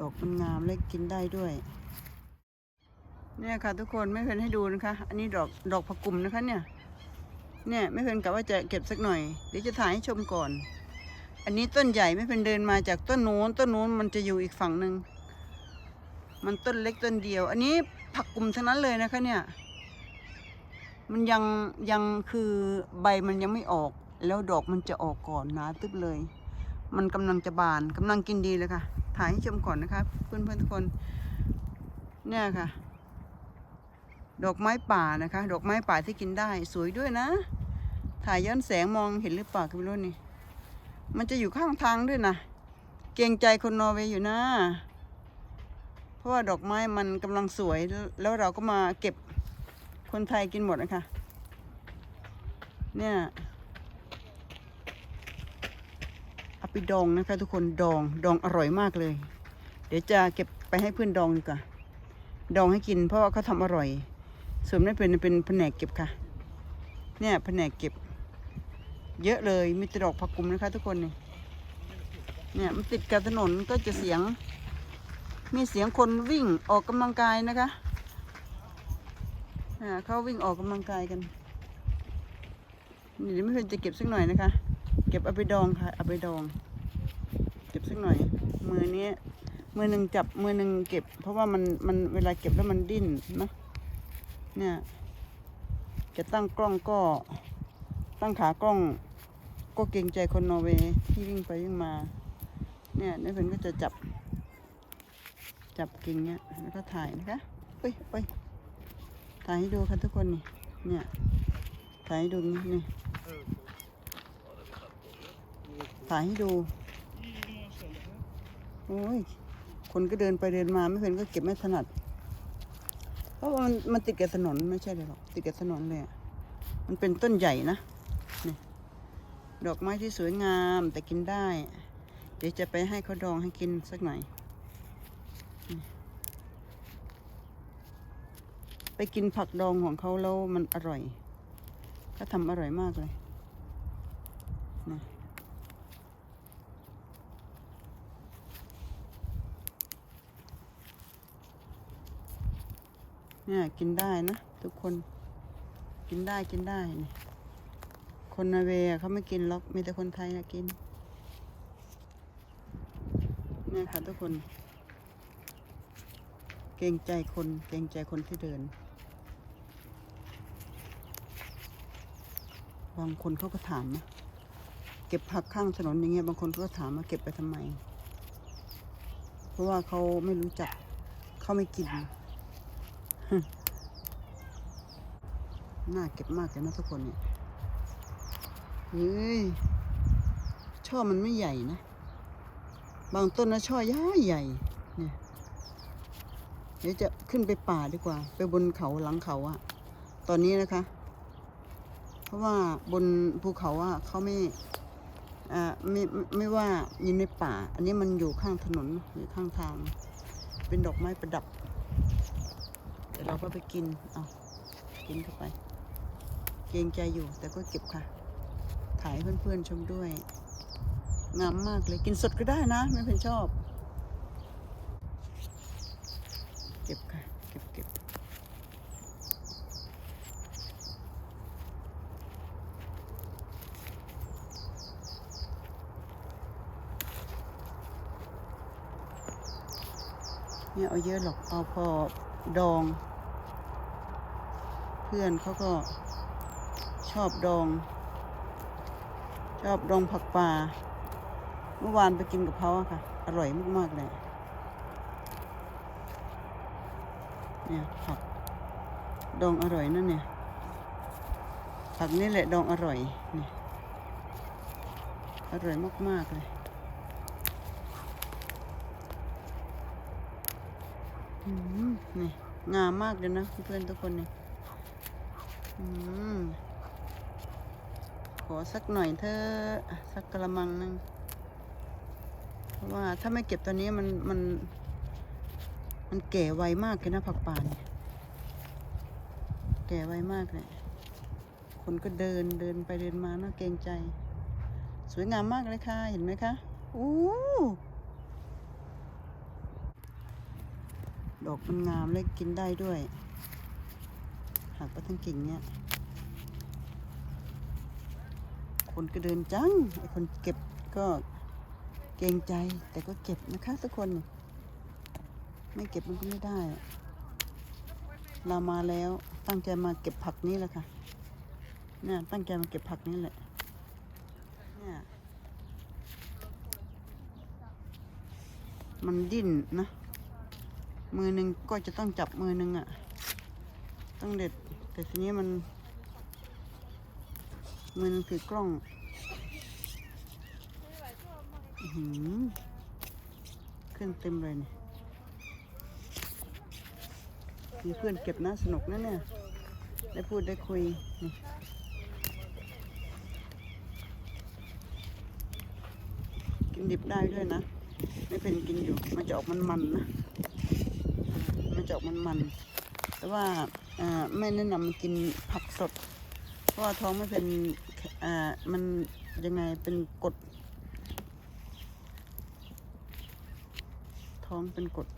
ดอกมันงามและกินได้ด้วย เนี่ยค่ะทุกคนไม่เพนให้ดูนะคะ อันนี้ดอกดอกผักกุ่มนะคะเนี่ย เนี่ยไม่เพนกะว่าจะเก็บสักหน่อยเดี๋ยวจะถ่ายให้ชมก่อน อันนี้ต้นใหญ่ไม่เพนเดินมาจากต้นนู้นต้นนู้นมันจะอยู่อีกฝั่งหนึ่งมันต้นเล็กต้นเดียว อันนี้ผักกุ่มทั้งนั้นเลยนะคะเนี่ย มันยังยังคือใบมันยังไม่ออก แล้วดอกมันจะออกก่อนหนาตึ๊บเลย มันกำลังจะบานกำลังกินดีเลยค่ะ ถ่ายให้ชมก่อนนะคะเพื่อนเพื่อนๆทุกคน เนี่ยค่ะ ดอกไม้ป่านะคะ ดอกไม้ป่าที่กินได้ สวยด้วยนะ ถ่ายย้อนแสงมองเห็นหรือเปล่าก็ไม่รู้นี่มันจะอยู่ข้างทางด้วยนะเกรงใจคนนอร์เวย์อยู่นะ เพราะว่าดอกไม้มันกำลังสวย แล้วเราก็มาเก็บคนไทยกินหมดนะคะ เนี่ย เอาไปดองนะคะ ทุกคนดองดองอร่อยมากเลย เดี๋ยวจะเก็บไปให้เพื่อนดองดีกว่าดองให้กินเพราะว่าเขาทำอร่อยส่วนนั้นเป็นเป็นแผนกเก็บค่ะ เนี่ยแผนกเก็บ เยอะเลยมีตดอกผักกุมนะคะ ทุกคนนี่เนี่ยมันติดกับถนนก็จะเสียง มีเสียงคนวิ่งออกกำลังกายนะคะเขาวิ่งออกกำลังกายกันนี่เดี๋ยวไม่เป็นจะเก็บสักหน่อยนะคะ เก็บเอาไปดองค่ะเอาไปดอง เก็บสักหน่อย มือนี้มือหนึ่งจับมือหนึ่งเก็บ เพราะว่ามันมันเวลาเก็บแล้วมันดิ้นนะเนี่ย จะตั้งกล้องก็ ตั้งขากล้องก็เกรงใจคนนอร์เวย์ที่วิ่งไปวิ่งมา เนี่ยนี่เป็นก็จะจับ จับกิ่งเนี้ยแล้วก็ถ่ายนะคะเอ้ยเอ้ยถ่ายให้ดูค่ะทุกคนนี่เนี่ยถ่ายให้ดูนี่นี่ ถ่ายให้ดูโอ้ยคนก็เดินไปเดินมาไม่เห็นก็เก็บไม่ถนัด เพราะมันมันติดกับถนนไม่ใช่เลยหรอกติดกับถนนเลยอะมันเป็นต้นใหญ่นะนี่ดอกไม้ที่สวยงามแต่กินได้ เดี๋ยวจะไปให้เขาดองให้กินสักหน่อยไปกินผักดองของเขาแล้วมันอร่อยเขาทำอร่อยมากเลยนะ เนี่ยกินได้นะทุกคน กินได้กินได้นี่คนนอร์เวย์อะเขาไม่กินหรอกมีแต่คนไทยอะกินเนี่ยค่ะทุกคน เกรงใจคนเกรงใจคนที่เดินบางคนเขาก็ถามนะเก็บผักข้างถนนอย่างเงี้ยบางคนก็ถามว่าเก็บไปทำไม เพราะว่าเขาไม่รู้จักเขาไม่กิน น่าเก็บมากเลยนะทุกคนเนี่ยเฮ้ย ช่อมันไม่ใหญ่นะ บางต้นนะช่อใหญ่ใหญ่ เนี่ย เดี๋ยวจะขึ้นไปป่าดีกว่า ไปบนเขาหลังเขาอะตอนนี้นะคะ เพราะว่าบนภูเขาอะเขาไม่อ่าไม่ไม่ว่าอยู่ในป่า อันนี้มันอยู่ข้างถนนอยู่ข้างทาง เป็นดอกไม้ประดับ ดี๋ยวเราก็ไปกินเอากินเข้าไป เกรงใจอยู่แต่ก็เก็บค่ะ ถ่ายเพื่อนๆชมด้วย งามมากเลยกินสดก็ได้นะไม่เป็นชอบ เก็บค่ะ เก็บเก็บเนี่ยเอาเยอะหรอกเอาพอดอง เพื่อนเขาก็ชอบดอง ชอบดองผักปลาเมื่อวานไปกินกับเขาอะค่ะ อร่อยมากๆเลยเนี่ยผักดองอร่อยนั่นเนี่ย ผักนี่แหละดองอร่อยนี่อร่อยมากๆเลยอืมนี่งามมากเลยนะเพื่อนทุกคนเนี่ย ขอสักหน่อยเถอสักกระมังนึงเพราะว่าถ้าไม่เก็บตอนนี้มันมัน มันแก่ไวมากเลยนะผักป่าเนี่ยแก่ไวมากเลยคนก็เดินเดินไปเดินมาน่าเกรงใจ สวยงามมากเลยค่ะ เห็นไหมคะอู้ดอกมันงามและกินได้ด้วย หักไปทั้งกิ่งเนี่ย คนก็เดินจังไอคนเก็บก็เกรงใจแต่ก็เก็บนะคะทุกคน ไม่เก็บมันก็ไม่ได้ เรามาแล้วตั้งใจมาเก็บผักนี้แหละค่ะเนี่ยตั้งใจมาเก็บผักนี้แหละเนี่ยมันดิ้นนะ มือหนึ่งก็จะต้องจับมือหนึ่งอะ่ะ ต้องเด็ด แต่ทีนี้มันมือหนึงถือกล้องหือขึ้นเต็มเลยเนี่ยมีเพื่อนเก็บนะสนุกนะเนี่ยได้พูดได้คุยนี่กินดิบได้ด้วยนะ ไม่เป็นกินอยู่ มันจะออกมันมันนะ มันจะออกมันมัน แต่ว่า ไม่แนะนำกินผักสด เพราะว่าท้องไม่เป็นอ่ามันยังไงเป็นกด ท้องเป็นกด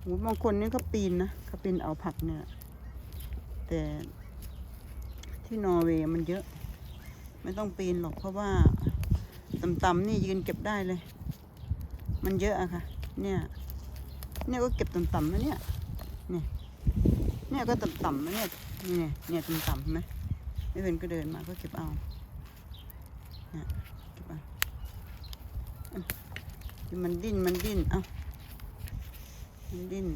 โหบางคนนี่เขาปีนนะเขาปีนเอาผักเนี่ย แต่ที่นอร์เวย์มันเยอะ ไม่ต้องปีนหรอกเพราะว่าต่ำๆนี่ยืนเก็บได้เลย มันเยอะอะค่ะ เนี่ย เนี่ยก็เก็บต่ำๆนะเนี่ย เนี่ย เนี่ยก็ต่ำๆนะเนี่ย เนี่ย เนี่ยต่ำๆเห็นไหมไม่เป็นก็เดินมาก็เก็บเอาเนี่ยเก็บเอาอืมที่มันดิ้น มันดิ้น เอ้า มันดิ้น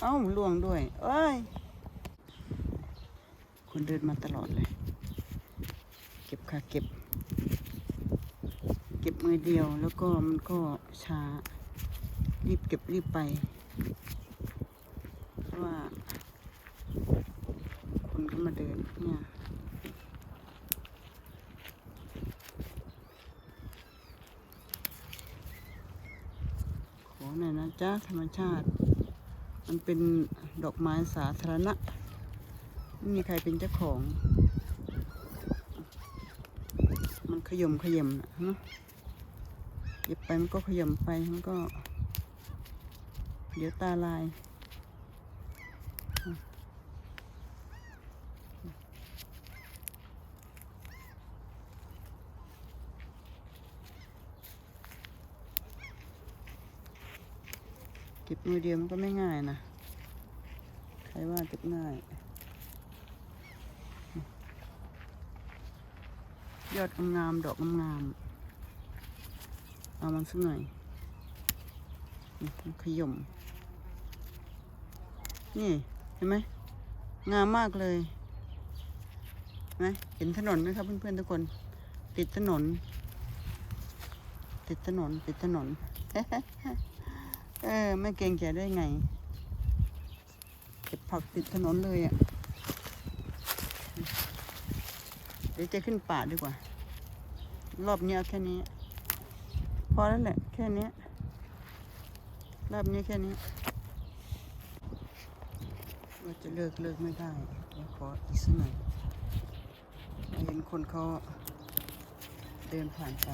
เอ้าล่วงด้วย เอ้ย คนเดินมาตลอดเลย เก็บค่ะเก็บ ก็บมือเดียว แล้วก็มันก็ช้า รีบเก็บรีบไปเพราะว่า คนก็มาเดินเนี่ยขอหน่อยนะจ้าธรรมชาติ มันเป็นดอกไม้สาธารณะไม่มีใครเป็นเจ้าของ มันขยมขยมนะ เก็บไปมันก็ขยมไปมันก็ เดี๋ยวตาลาย เก็บมือเดียวมันก็ไม่ง่ายนะ ใครว่าเก็บง่าย ยอดงามดอกงาม เอามันสักหน่อยนี่มนขยมนี่เห็นไหมงามมากเลยนไหมเห็นถนนไหมครับเพื่อนๆทุกคน ติดถนน ติดถนน ติดถนน เออ ไม่เกรงใจได้ไงเก็บผักติดถนนเลยอะ่ะ เดี๋ยวจะขึ้นป่าดีกว่า รอบนี้เอาแค่นี้ อแล้วแหละแค่นี้รอบนี้แค่นี้ว่าจะเลิกเลิกไม่ได้เดี๋ยวขออีกสักหน่อยเห็นคนเขาเดินผ่านไป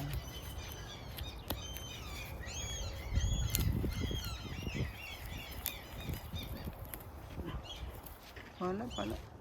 พอแล้วพอแล้ว